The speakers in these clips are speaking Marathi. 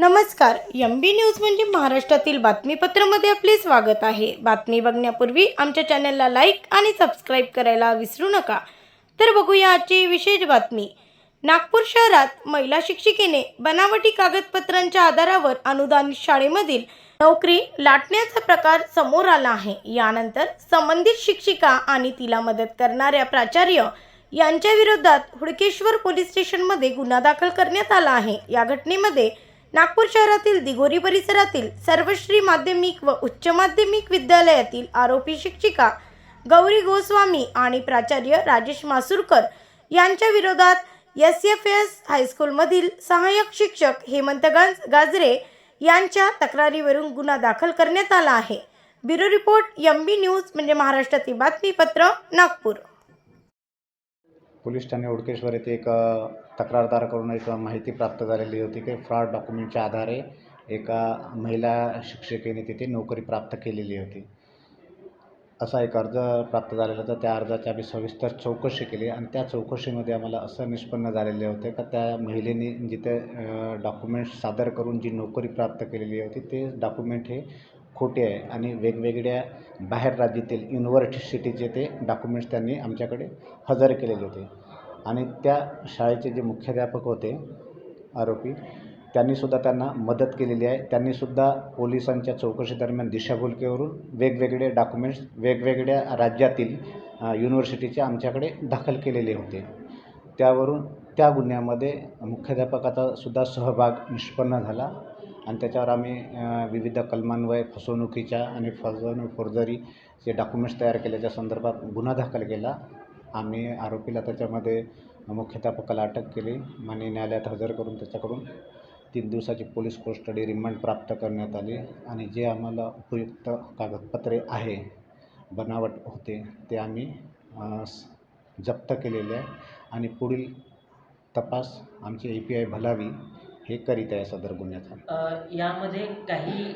नमस्कार एम बी न्यूज म्हणजे महाराष्ट्रातील बातमीपत्रामध्ये आपले स्वागत आहे. बातमी बघण्यापूर्वी आमच्या चॅनलला लाईक आणि सबस्क्राईब करायला विसरू नका. तर बघूया आजची विशेष बातमी. नागपूर शहरात महिला शिक्षिकेने बनावटी कागदपत्रांच्या आधारावर अनुदानित शाळेमधील नोकरी लाटण्याचा प्रकार समोर आला आहे. यानंतर संबंधित शिक्षिका आणि तिला मदत करणाऱ्या प्राचार्य यांच्या विरोधात हुडकेश्वर पोलीस स्टेशनमध्ये गुन्हा दाखल करण्यात आला आहे. या घटनेमध्ये नागपूर शहरातील दिगोरी परिसरातील सर्वश्री माध्यमिक व उच्च माध्यमिक विद्यालयातील आरोपी शिक्षिका गौरी गोस्वामी आणि प्राचार्य राजेश मासुरकर यांच्या विरोधात एस एफ एस हायस्कूलमधील सहाय्यक शिक्षक हेमंत गाजरे यांच्या तक्रारीवरून गुन्हा दाखल करण्यात आला आहे. Bureau report M B news म्हणजे महाराष्ट्रातील बातमीपत्र नागपूर. पोलीस ठाणे ओडकेश्वर येथे एक तक्रारदार तक्रारदाराकडून एक माहिती प्राप्त झालेली होती की फ्रॉड डॉक्युमेंटच्या आधारे एका महिला शिक्षिकेने तिथे नोकरी प्राप्त केलेली होती. असा एक अर्ज प्राप्त झालेला होता. त्या अर्जाची आम्ही सविस्तर चौकशी केली आणि त्या चौकशीमध्ये आम्हाला असं निष्पन्न झालेले होते का त्या महिलेने जिथे डॉक्युमेंट्स सादर करून जी नोकरी प्राप्त केलेली होती ते डॉक्युमेंट हे खोटे आहे आणि वेगवेगळ्या बाहेर राज्यातील युनिव्हर्सिटीचे ते डॉक्युमेंट्स त्यांनी आमच्याकडे हजर केलेले होते. आणि त्या शाळेचे जे मुख्याध्यापक होते आरोपी त्यांनीसुद्धा त्यांना मदत केलेली आहे. त्यांनीसुद्धा पोलिसांच्या चौकशीदरम्यान दिशाभूलकेवरून वेगवेगळे डॉक्युमेंट्स वेगवेगळ्या राज्यातील युनिव्हर्सिटीचे आमच्याकडे दाखल केलेले होते. त्यावरून त्या गुन्ह्यामध्ये मुख्याध्यापकाचा सुद्धा सहभाग निष्पन्न झाला. आणि त्याच्यावर आम्ही विविध कलमान्वये फसवणुकीच्या आणि फसवणूक फोर्जरीचे डॉक्युमेंट्स तयार केल्याच्या संदर्भात गुन्हा दाखल केला. आम्ही आरोपीला त्याच्यामध्ये मुख्याध्यापकाला अटक केली. माननीय न्यायालयात हजर करून त्याच्याकडून तीन दिवसाची पोलीस कोस्टडी रिमांड प्राप्त करण्यात आली आणि जे आम्हाला उपयुक्त कागदपत्रे आहे बनावट होते ते आम्ही जप्त केलेले आहे. आणि पुढील तपास आमची ए पी आय भलावी हे करीत आहे सदर गुन्ह्याचा अ, यामध्ये काही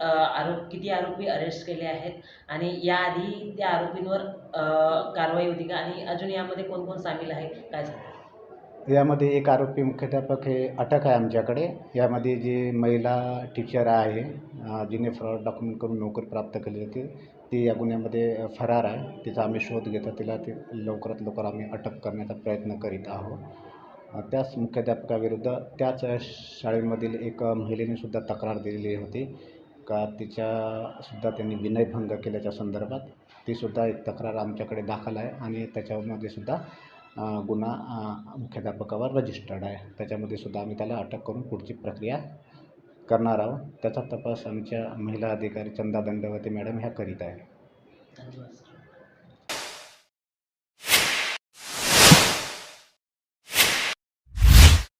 अ, आरोप किती आरोपी अरेस्ट केले आहेत आणि याआधी त्या आरोपींवर अ, कारवाई होती का? आणि अजून यामध्ये कोण कोण सामील आहे? काय यामध्ये एक आरोपी मुख्याध्यापक हे अटक आहे आमच्याकडे. यामध्ये जी महिला टीचर आहे अ, जिने फ्रॉड डॉक्युमेंट करून नोकरी प्राप्त केली होती ती या गुन्ह्यामध्ये फरार आहे. तिचा आम्ही शोध घेतो तिला ते लवकरात लवकर आम्ही अटक करण्याचा प्रयत्न करीत आहोत. त्याच मुख्याध्यापकाविरुद्ध त्याच शाळेमधील एक महिलेने सुद्धा तक्रार दिलेली होती. का तिच्यासुद्धा त्यांनी विनयभंग केल्याच्या संदर्भात तीसुद्धा एक तक्रार आमच्याकडे दाखल आहे आणि त्याच्यामध्ये सुद्धा गुन्हा मुख्याध्यापकावर रजिस्टर्ड आहे. त्याच्यामध्ये सुद्धा आम्ही त्याला अटक करून पुढची प्रक्रिया करणार आहोत. त्याचा तपास आमच्या महिला अधिकारी चंदा दंडवते मॅडम ह्या करीत आहे धन्यवाद